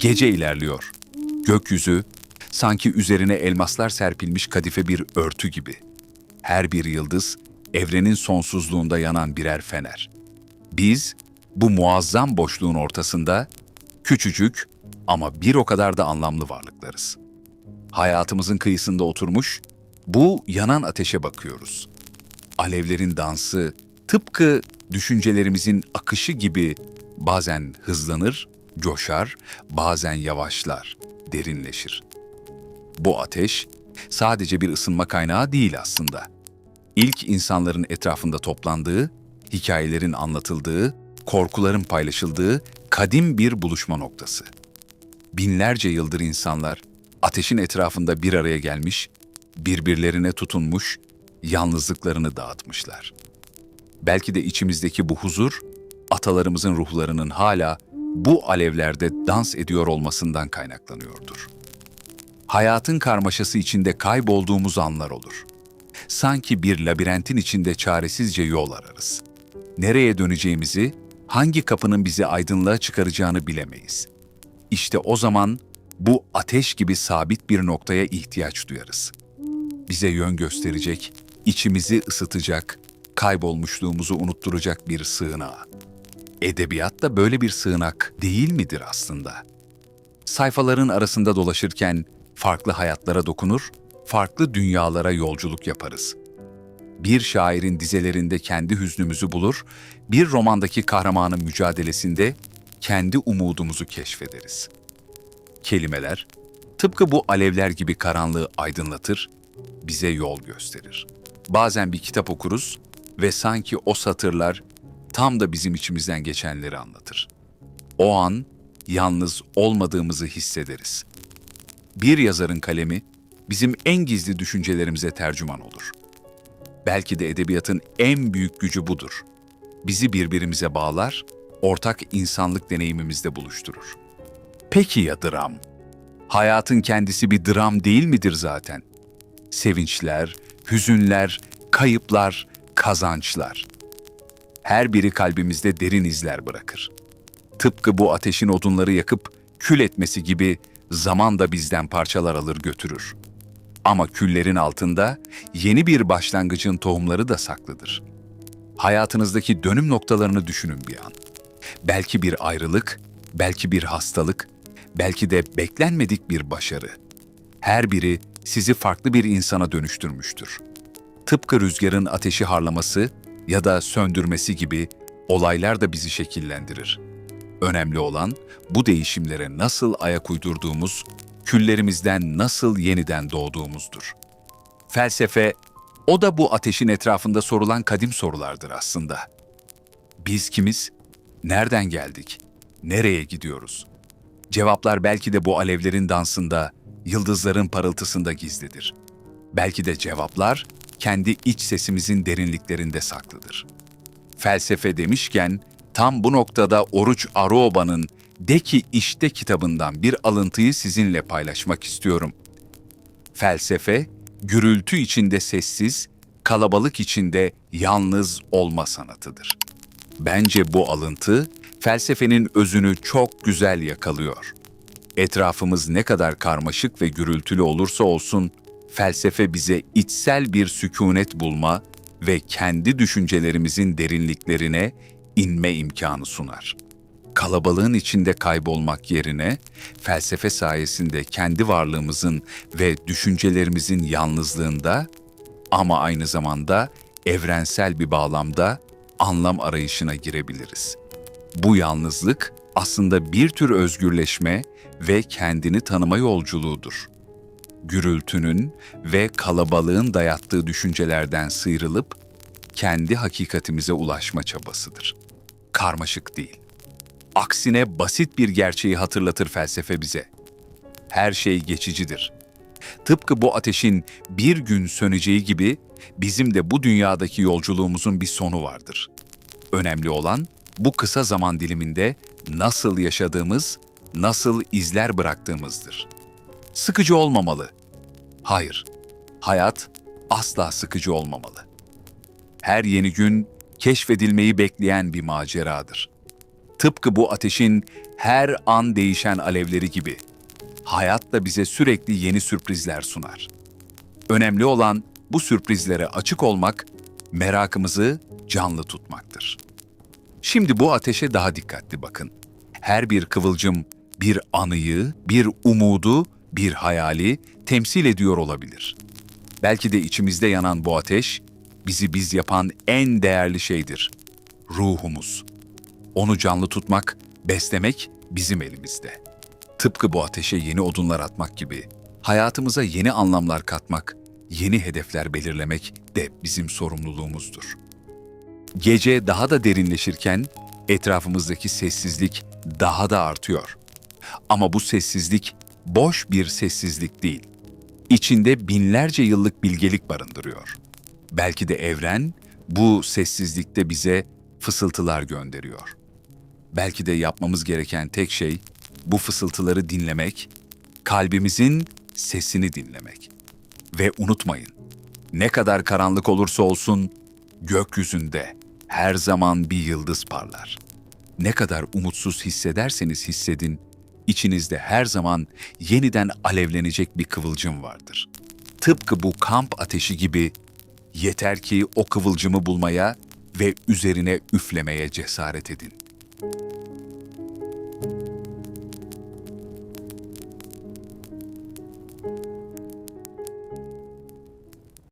Gece ilerliyor. Gökyüzü sanki üzerine elmaslar serpilmiş kadife bir örtü gibi. Her bir yıldız evrenin sonsuzluğunda yanan birer fener. Biz bu muazzam boşluğun ortasında küçücük ama bir o kadar da anlamlı varlıklarız. Hayatımızın kıyısında oturmuş bu yanan ateşe bakıyoruz. Alevlerin dansı tıpkı düşüncelerimizin akışı gibi bazen hızlanır, coşar, bazen yavaşlar, derinleşir. Bu ateş sadece bir ısınma kaynağı değil aslında. İlk insanların etrafında toplandığı, hikayelerin anlatıldığı, korkuların paylaşıldığı kadim bir buluşma noktası. Binlerce yıldır insanlar ateşin etrafında bir araya gelmiş, birbirlerine tutunmuş, yalnızlıklarını dağıtmışlar. Belki de içimizdeki bu huzur, atalarımızın ruhlarının hala bu alevlerde dans ediyor olmasından kaynaklanıyordur. Hayatın karmaşası içinde kaybolduğumuz anlar olur. Sanki bir labirentin içinde çaresizce yol ararız. Nereye döneceğimizi, hangi kapının bizi aydınlığa çıkaracağını bilemeyiz. İşte o zaman bu ateş gibi sabit bir noktaya ihtiyaç duyarız. Bize yön gösterecek, içimizi ısıtacak, kaybolmuşluğumuzu unutturacak bir sığınağa. Edebiyat da böyle bir sığınak değil midir aslında? Sayfaların arasında dolaşırken farklı hayatlara dokunur, farklı dünyalara yolculuk yaparız. Bir şairin dizelerinde kendi hüznümüzü bulur, bir romandaki kahramanın mücadelesinde kendi umudumuzu keşfederiz. Kelimeler, tıpkı bu alevler gibi karanlığı aydınlatır, bize yol gösterir. Bazen bir kitap okuruz ve sanki o satırlar tam da bizim içimizden geçenleri anlatır. O an yalnız olmadığımızı hissederiz. Bir yazarın kalemi bizim en gizli düşüncelerimize tercüman olur. Belki de edebiyatın en büyük gücü budur. Bizi birbirimize bağlar, ortak insanlık deneyimimizde buluşturur. Peki ya dram? Hayatın kendisi bir dram değil midir zaten? Sevinçler, hüzünler, kayıplar, kazançlar. Her biri kalbimizde derin izler bırakır. Tıpkı bu ateşin odunları yakıp kül etmesi gibi zaman da bizden parçalar alır götürür. Ama küllerin altında yeni bir başlangıcın tohumları da saklıdır. Hayatınızdaki dönüm noktalarını düşünün bir an. Belki bir ayrılık, belki bir hastalık, belki de beklenmedik bir başarı. Her biri sizi farklı bir insana dönüştürmüştür. Tıpkı rüzgarın ateşi harlaması ya da söndürmesi gibi olaylar da bizi şekillendirir. Önemli olan bu değişimlere nasıl ayak uydurduğumuz, küllerimizden nasıl yeniden doğduğumuzdur. Felsefe, o da bu ateşin etrafında sorulan kadim sorulardır aslında. Biz kimiz? Nereden geldik? Nereye gidiyoruz? Cevaplar belki de bu alevlerin dansında, yıldızların parıltısında gizlidir. Belki de cevaplar kendi iç sesimizin derinliklerinde saklıdır. Felsefe demişken tam bu noktada Oruç Aroba'nın De ki İşte kitabından bir alıntıyı sizinle paylaşmak istiyorum. Felsefe, gürültü içinde sessiz, kalabalık içinde yalnız olma sanatıdır. Bence bu alıntı felsefenin özünü çok güzel yakalıyor. Etrafımız ne kadar karmaşık ve gürültülü olursa olsun, felsefe bize içsel bir sükunet bulma ve kendi düşüncelerimizin derinliklerine inme imkanı sunar. Kalabalığın içinde kaybolmak yerine felsefe sayesinde kendi varlığımızın ve düşüncelerimizin yalnızlığında ama aynı zamanda evrensel bir bağlamda anlam arayışına girebiliriz. Bu yalnızlık aslında bir tür özgürleşme ve kendini tanıma yolculuğudur. Gürültünün ve kalabalığın dayattığı düşüncelerden sıyrılıp kendi hakikatimize ulaşma çabasıdır. Karmaşık değil. Aksine basit bir gerçeği hatırlatır felsefe bize. Her şey geçicidir. Tıpkı bu ateşin bir gün söneceği gibi bizim de bu dünyadaki yolculuğumuzun bir sonu vardır. Önemli olan bu kısa zaman diliminde nasıl yaşadığımız, nasıl izler bıraktığımızdır. Sıkıcı olmamalı. Hayır, hayat asla sıkıcı olmamalı. Her yeni gün keşfedilmeyi bekleyen bir maceradır. Tıpkı bu ateşin her an değişen alevleri gibi. Hayat da bize sürekli yeni sürprizler sunar. Önemli olan bu sürprizlere açık olmak, merakımızı canlı tutmaktır. Şimdi bu ateşe daha dikkatli bakın. Her bir kıvılcım bir anıyı, bir umudu, bir hayali temsil ediyor olabilir. Belki de içimizde yanan bu ateş bizi biz yapan en değerli şeydir. Ruhumuz. Onu canlı tutmak, beslemek bizim elimizde. Tıpkı bu ateşe yeni odunlar atmak gibi hayatımıza yeni anlamlar katmak, yeni hedefler belirlemek de bizim sorumluluğumuzdur. Gece daha da derinleşirken etrafımızdaki sessizlik daha da artıyor. Ama bu sessizlik boş bir sessizlik değil. İçinde binlerce yıllık bilgelik barındırıyor. Belki de evren bu sessizlikte bize fısıltılar gönderiyor. Belki de yapmamız gereken tek şey bu fısıltıları dinlemek, kalbimizin sesini dinlemek. Ve unutmayın, ne kadar karanlık olursa olsun gökyüzünde her zaman bir yıldız parlar. Ne kadar umutsuz hissederseniz hissedin, içinizde her zaman yeniden alevlenecek bir kıvılcım vardır. Tıpkı bu kamp ateşi gibi yeter ki o kıvılcımı bulmaya ve üzerine üflemeye cesaret edin.